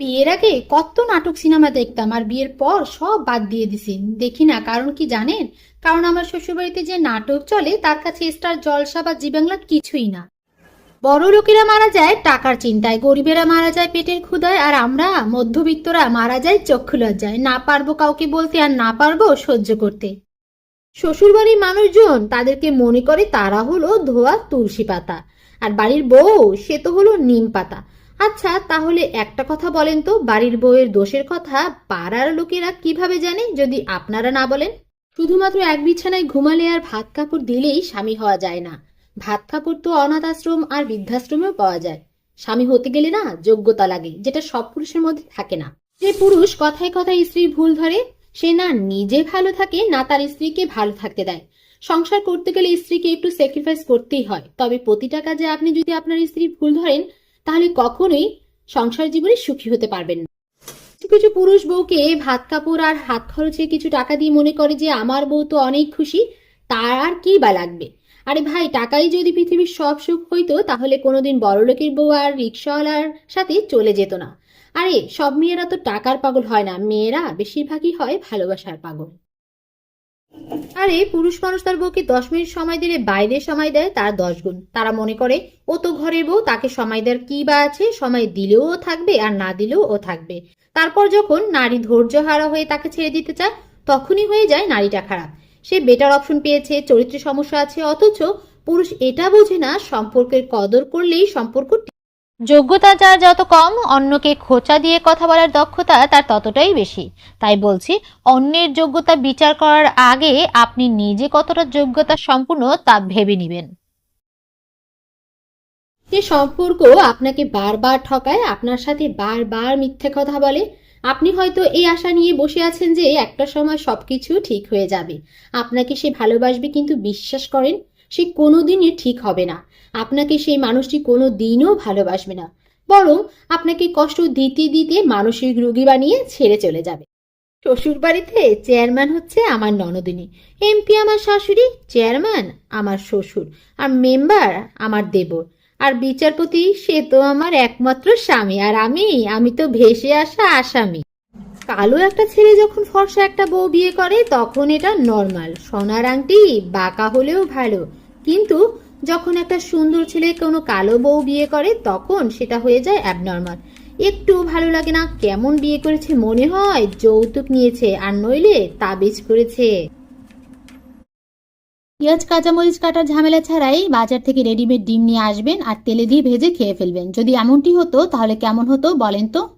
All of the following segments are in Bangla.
বিয়ের আগে কত নাটক সিনেমা দেখতাম, আর বিয়ের পর সব বাদ দিয়ে দিছি। দেখি না, কারণ কি জানেন? কারণ আমার শ্বশুরবাড়িতে যে নাটক চলে, তার কাছে স্টার জলসা বা জি বাংলা কিছুই না। বড় লোকেরা মারা যায় টাকার চিন্তায়, গরিবেরা মারা যায় পেটের ক্ষুধায়, আর আমরা মধ্যবিত্তরা মারা যায় চক্ষু লজ্জায়। না পারব কাউকে বলতে, আর না পারব সহ্য করতে। শ্বশুরবাড়ির মানুষজন তাদেরকে মনে করে তারা হলো ধোয়া তুলসী পাতা। আর বাড়ির বউ, সে তো হলো নিম পাতা। আচ্ছা তাহলে একটা কথা বলেন তো, বাড়ির বউয়ের দোষের কথা পাড়ার লোকেরা কীভাবে জানে, যদি আপনারা না বলেন? শুধুমাত্র এক বিছানায় ঘুমালে আর ভাত কাপড় দিলেই স্বামী হওয়া যায় না। ভাত কাপড় তো অনাথ আশ্রম আর বৃদ্ধাশ্রমেও পাওয়া যায়। স্বামী হতে গেলে না যোগ্যতা লাগে, যেটা সব পুরুষের মধ্যে থাকে না। যে পুরুষ কথায় কথায় স্ত্রীর ভুল ধরে, সে না নিজে ভালো থাকে, না তার স্ত্রীকে ভালো থাকতে দেয়। সংসার করতে গেলে স্ত্রীকে একটু স্যাক্রিফাইস করতেই হয়। তবে প্রতিটা কাজে আপনি যদি আপনার স্ত্রী ভুল ধরেন তাহলে কখনোই সংসার জীবনে সুখী হতে পারবেন না। কিছু পুরুষ বউকে ভাত কাপড় আর হাত খরচে কিছু টাকা দিয়ে মনে করে যে আমার বউ তো অনেক খুশি, তার আর কি বা লাগবে? আরে ভাই, টাকাই যদি পৃথিবীর সব সুখ হইতো, তাহলে কোনোদিন বড়লোকের বউ আর রিক্সাওয়ালার সাথে চলে যেত না। আরে, সব মেয়েরা তো টাকার পাগল হয় না। মেয়েরা বেশিরভাগই হয় ভালোবাসার পাগল। আরে, পুরুষ মানুষ তার বউকে দশ মিনিট সময় দিলে বাইরে সময় দেয়, তার দশ গুণ। তারা মনে করে, ও তো ঘরের বউ, তাকে সময় দেওয়ার কি বা আছে? সময় দিলেও ও থাকবে আর না দিলেও ও থাকবে। তারপর যখন নারী ধৈর্য হারা হয়ে তাকে ছেড়ে দিতে চায়, তখনই হয়ে যায় নারীটা খারাপ। সে বেটার অপশন পেয়েছে, চরিত্রে সমস্যা আছে, অথচ পুরুষ এটা বোঝে না, সম্পর্কের কদর করলেই সম্পর্ক যোগ্যতা যার যত কম, অন্যকে খোঁচা দিয়ে কথা বলার দক্ষতা তার ততটাই বেশি। তাই বলছি, অন্যের যোগ্যতা বিচার করার আগে আপনি নিজে কতটা যোগ্যতা সম্পূর্ণ তা ভেবে নেবেন। যে সম্পর্ক আপনাকে বারবার ঠকায়, আপনার সাথে বারবার মিথ্যে কথা বলে। আপনি হয়তো এই আশা নিয়ে বসে আছেন যে একটা সময় সবকিছু ঠিক হয়ে যাবে। আপনাকে সে ভালোবাসবে কিন্তু বিশ্বাস করেন। সে কোনোদিনই ঠিক হবে না। আপনাকে সেই মানুষটি কোনো দিনও ভালোবাসবে না। বরং আপনাকে কষ্ট দিতে দিতে মানসিক রোগী বানিয়ে ছেড়ে চলে যাবে। শ্বশুর বাড়িতে চেয়ারম্যান হচ্ছে আমার ননদিনী। এমপি আমার শাশুড়ি, চেয়ারম্যান আমার শ্বশুর, আর মেম্বার আমার দেবর। আর বিচারপতি সে তো আমার একমাত্র স্বামী, আর আমি আমি তো ভেসে আসা আসামি। কালো একটা ছেলে যখন ফর্সা একটা বউ বিয়ে করে, তখন এটা নর্মাল সোনার আংটি বাঁকা হলেও ভালো। কিন্তু যখন একটা সুন্দর ছেলে কোনো কালো বউ বিয়ে করে, তখন সেটা হয়ে যায় অ্যাবনর্মাল একটু ভালো লাগে না। কেমন বিয়ে করেছে মনে হয়? যৌতুক নিয়েছে আর নইলে তাবিজ করেছে। পেঁয়াজ, কাঁচামরিচ কাটার ঝামেলা ছাড়াই বাজার থেকে রেডিমেড ডিম নিয়ে আসবেন আর তেলে দিয়ে ভেজে খেয়ে ফেলবেন। যদি এমনটি হতো, তাহলে কেমন হতো বলেন তো?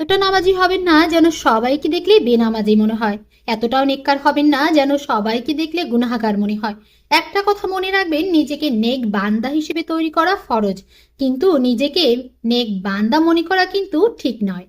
এতটা নামাজি হবেন না যেন সবাইকে দেখলে বেনামাজি মনে হয়। এতটাও নেককার হবেন না যেন সবাইকে দেখলে গুনাহাগার মনে হয়। একটা কথা মনে রাখবেন, নিজেকে নেক বান্দা হিসেবে তৈরি করা ফরজ। কিন্তু নিজেকে নেক বান্দা মনে করা কিন্তু ঠিক নয়।